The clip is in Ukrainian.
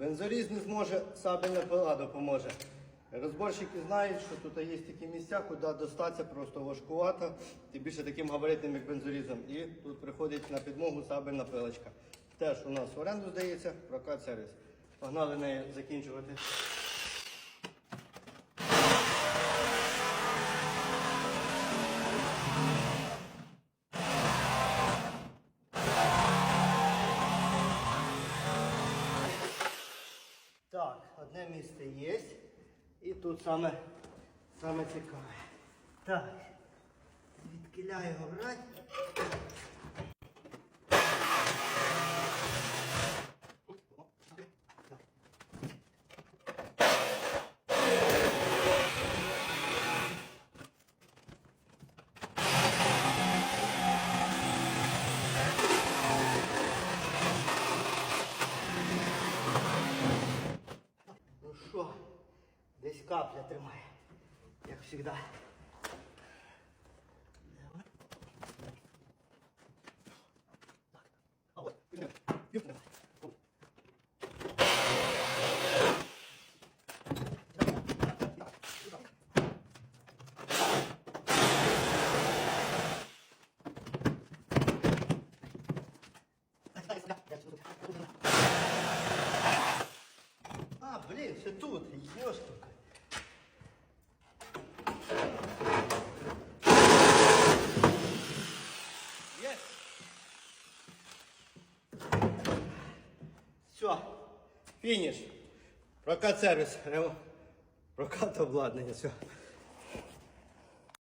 Бензоріз не зможе, сабельна пила допоможе. Розборщики знають, що тут є такі місця, куди достатися просто важкувато, тим більше таким габаритним, як бензорізом. І тут приходить на підмогу сабельна пилочка. Теж у нас в оренду здається, прокат сервіс. Погнали нею закінчувати. Одне місце є. І тут саме, саме цікаве. Так. Відкиля його брати. Ну що, десь капля тримає, як завжди. А, блин, все тут, ёшкинка. Все, фініш. Прокат сервіс. Прокат обладнання, все.